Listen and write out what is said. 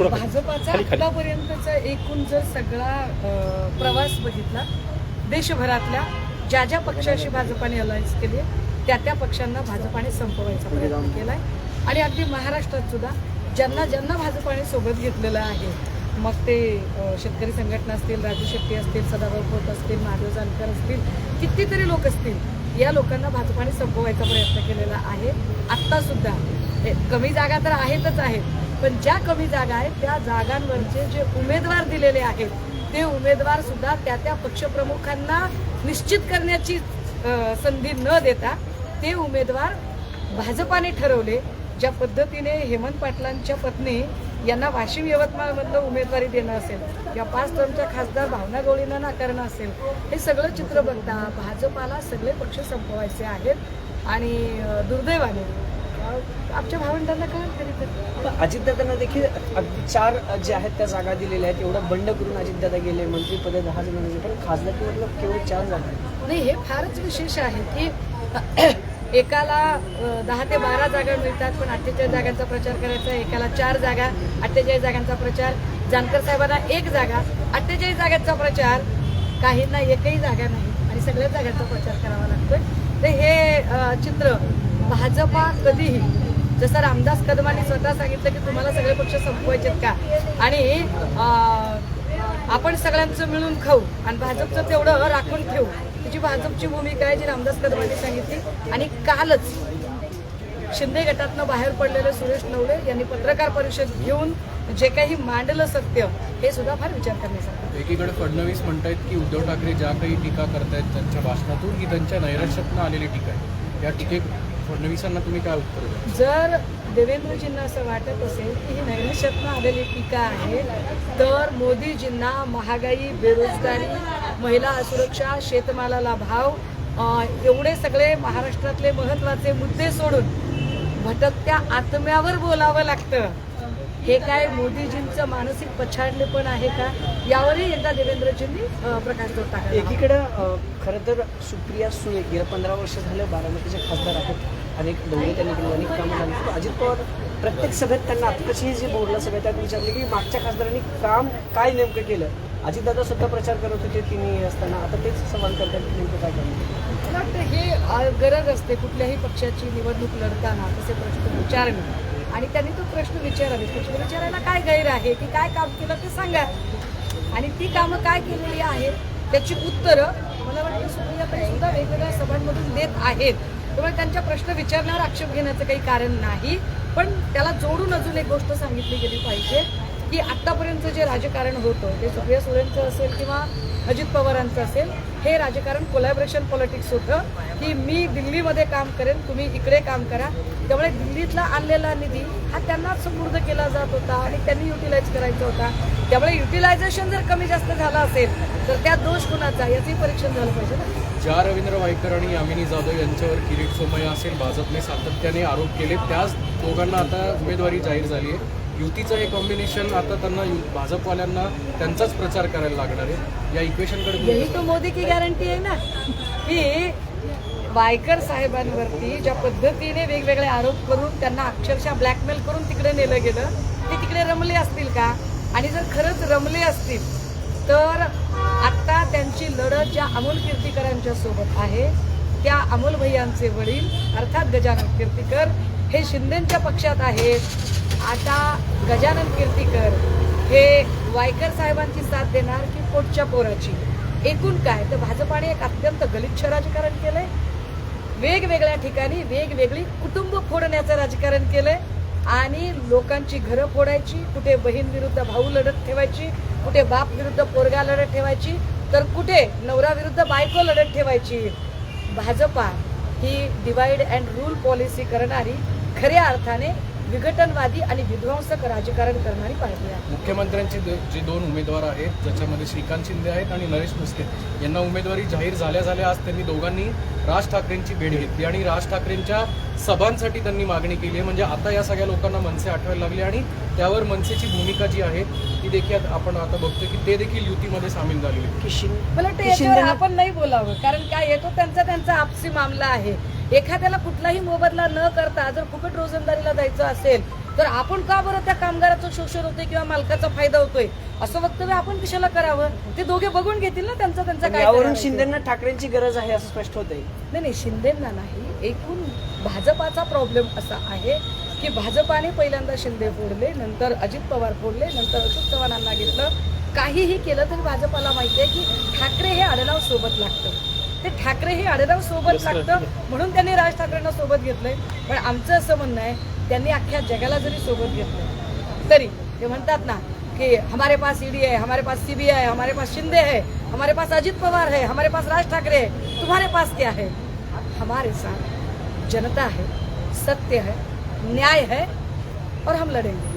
भाजपाचा आतापर्यंतचा एकूण जर सगळा प्रवास बघितला देशभरातल्या ज्या ज्या पक्षाशी भाजपाने अलायन्स केली त्या त्या पक्षांना भाजपाने संपवायचा प्रयत्न केलाय. आणि अगदी महाराष्ट्रात सुद्धा ज्यांना ज्यांना भाजपाने सोबत घेतलेलं आहे मग ते शेतकरी संघटना असतील राजू शेट्टी असतील सदाभाऊ खोत असतील महादेव जानकर असतील कितीतरी लोक असतील या लोकांना भाजपाने संपवायचा प्रयत्न केलेला आहे. आत्ता सुद्धा हे कमी जागा तर आहेतच आहेत पण ज्या कमी जागा आहेत त्या जागांवरचे जे उमेदवार दिलेले आहेत ते उमेदवार सुद्धा त्या त्या पक्षप्रमुखांना निश्चित करण्याची संधी न देता ते उमेदवार भाजपाने ठरवले ज्या पद्धतीने हेमंत पाटलांच्या पत्नी यांना वाशिम यवतमाळमधलं उमेदवारी देणं असेल या पाच टर्मच्या खासदार भावना गोळीनं नाकारणं असेल हे सगळं चित्र बघता भाजपाला सगळे पक्ष संपवायचे आहेत आणि दुर्दैवाने आमच्या भावंडांना कळत तरी अजितदादांना देखील अगदी चार जे आहेत त्या जागा दिलेल्या आहेत. एवढं बंड करून अजितदादा गेले मंत्रीपद दहा जणांचे पण खासदारकीमधलं केवळ चार जागा नाही हे फारच विशेष आहे. की एकाला दहा ते बारा जागा मिळतात पण अठ्ठेचाळीस जागांचा प्रचार करायचा एकाला चार जागा अठ्ठेचाळीस जागांचा प्रचार जानकर साहेबांना एक जागा अठ्ठेचाळीस जागांचा प्रचार काहींना एकही जागा नाही. आणि सगळ्याच जागांचा प्रचार करावा लागतोय. तर हे चित्र भाजपा कधीही जसं रामदास कदमांनी स्वतः सांगितलं की तुम्हाला सगळे पक्ष संपवायचेत का? आणि आपण सगळ्यांचं मिळून खाऊ आणि भाजपचं तेवढं राखून ठेवू तिची भाजपची भूमिका आहे जी रामदास कदमांनी सांगितली. आणि कालच शिंदे गटातनं बाहेर पडलेले सुरेश नवले यांनी पत्रकार परिषद घेऊन जे काही मांडलं सत्य हे सुद्धा फार विचार करण्यासारखं एकीकडे फडणवीस म्हणतायत की उद्धव ठाकरे ज्या काही टीका करतायत त्यांच्या भाषणातून ही त्यांच्या नैराश्यातनं आलेली टीका आहे. या टीकेत फडणवीसांना तुम्ही काय उत्तर द्या जर देवेंद्रजींना असं वाटत असेल की ही नैराश्यातनं आलेली टीका आहे तर मोदीजींना महागाई बेरोजगारी महिला असुरक्षा शेतमालाला भाव एवढे सगळे महाराष्ट्रातले महत्त्वाचे मुद्दे सोडून भटकत्या आत्म्यावर बोलावं लागतं. हे काय मोदीजींचं मानसिक पछाडलेपण आहे का? यावरही एकदा देवेंद्रजींनी प्रकाशझोत टाकला एकीकडं खरं तर सुप्रिया सुळे गेल्या पंधरा वर्ष झालं बारामतीचे खासदार आहेत. अनेक दौरे त्यांनी केले अनेक कामं झाली. पण अजित पवार प्रत्येक सभेत त्यांना आत्ताची जे बोर्डला सभेत त्यात विचारले की मागच्या खासदारांनी काम काय नेमकं केलं? अजितदादा सुद्धा प्रचार करत होते तिन्ही असताना. आता तेच सवाल करतात की नेमकं काय करणार? मला वाटतं हे गरज असते कुठल्याही पक्षाची निवडणूक लढताना तसे प्रश्न विचारणे. आणि त्यांनी तो प्रश्न विचारावे. प्रश्न विचारायला काय गैर आहे? की काय काम केलं ते सांगा. आणि ती कामं काय केलेली आहेत त्याची उत्तरं मला वाटतं सुप्रियाताई सुद्धा वेगवेगळ्या सभांमधून देत आहेत. त्यामुळे त्यांच्या प्रश्न विचारण्यावर आक्षेप घेण्याचं काही कारण नाही. पण त्याला जोडून अजून एक गोष्ट सांगितली गेली पाहिजे. की आत्तापर्यंत जे राजकारण होतं ते सुप्रिया सुरेंचं असेल किंवा अजित पवारांचं असेल हे राजकारण कोलॅबरेशन पॉलिटिक्स होतं की मी दिल्लीमध्ये काम करेन तुम्ही इकडे काम करा. त्यामुळे दिल्लीतला आणलेला निधी हा त्यांनाच सुपूर्द केला जात होता आणि त्यांनी युटिलाइज करायचा होता. त्यामुळे युटिलायझेशन जर कमी जास्त झालं असेल तर त्या दोष कुणाचा? याचंही परीक्षण झालं पाहिजे ना. ज्या रवींद्र वायकर आणि यामिनी जाधव यांच्यावर किरीट सोमय्या असेल भाजपने सातत्याने आरोप केले त्याच दोघांना आता उमेदवारी जाहीर झाली आहे. युतीचं हे कॉम्बिनेशन आता त्यांना भाजपवाल्यांना त्यांचाच प्रचार करायला लागणार आहे. या इक्वेशनकडे तुम्ही यही तो मोदी की गॅरंटी आहे ना? की वायकर साहेबांवरती ज्या पद्धतीने वेगवेगळे आरोप करून त्यांना अक्षरशः ब्लॅकमेल करून तिकडे नेलं गेलं ते तिकडे रमले असतील का? आणि जर खरंच रमले असतील तर आत्ता त्यांची लढत ज्या अमोल कीर्तीकरांच्या सोबत आहे त्या अमोल भैयांचे वडील अर्थात गजानन कीर्तीकर हे शिंदेच्या पक्षात आहेत. आता गजानन कीर्तीकर हे वायकर साहेबांची साथ देणार की पोटच्या पोराची? एकूण काय? तर भाजपाने एक अत्यंत गलिच्छ राजकारण केलंय. वेगवेगळ्या ठिकाणी वेगवेगळी कुटुंब फोडण्याचं राजकारण केलंय. आणि लोकांची घरं फोडायची कुठे बहीण विरुद्ध भाऊ लढत ठेवायची कुठे बाप विरुद्ध पोरगा लढत ठेवायची तर कुठे नवरा विरुद्ध बायको लढत ठेवायची. भाजपा ही डिवाइड अँड रूल पॉलिसी करणारी खऱ्या अर्थाने विघटनवादी आणि विध्वंसक राजकारण करणारी पार्टी आहे. मुख्यमंत्र्यांचे जे दोन उमेदवार आहेत ज्याच्यामध्ये श्रीकांत शिंदे आहेत आणि नरेश मुस्के यांना उमेदवारी जाहीर झाल्या झाल्या आज त्यांनी दोघांनी राज ठाकरेंची भेट घेतली आणि राज ठाकरेंच्या सभांसाठी त्यांनी मागणी केली आहे. म्हणजे आता या सगळ्या लोकांना मनसे आठवायला लागले आणि त्यावर मनसेची भूमिका जी आहे ती देखील आपण आता बघतोय की ते देखील युतीमध्ये सामील झालेले मला वाटतं याच्यावर आपण नाही बोलावं कारण काय येतो त्यांचा त्यांचा आपसी मामला आहे. एखाद्याला कुठलाही मोबदला न करता जर फुकट रोजंदारीला जायचं असेल तर आपण का बरं त्या कामगाराचं शोषण होतोय किंवा मालकाचा फायदा होतोय? असं वक्तव्य आपण कशाला करावं? ते दोघे बघून घेतील ना त्यांचा त्यांचा काय यावरून. शिंदेना ठाकरेंची गरज आहे असं स्पष्ट होत आहे नाही नाही शिंदेना नाही. एकूण भाजपाचा प्रॉब्लेम असा आहे की भाजपाने पहिल्यांदा शिंदे फोडले नंतर अजित पवार फोडले नंतर अशोक चव्हाणांना घेतलं. काहीही केलं तरी भाजपाला माहिती आहे की ठाकरे हे आडनाव सोबत लागतं. ते ठाकरे हे आडनाव सोबत लागतं म्हणून त्यांनी राज ठाकरेंना सोबत घेतलंय. पण आमचं असं म्हणणं आहे त्यांनी अख्ख्या जगाला जरी सोबत घेतलं तरी ते म्हणतात ना कि हमारे पास ईडी है हमारे पास सीबीआई है हमारे पास शिंदे है हमारे पास अजित पवार है हमारे पास राज ठाकरे है तुम्हारे पास क्या है? हमारे साथ जनता है सत्य है न्याय है और हम लड़ेंगे।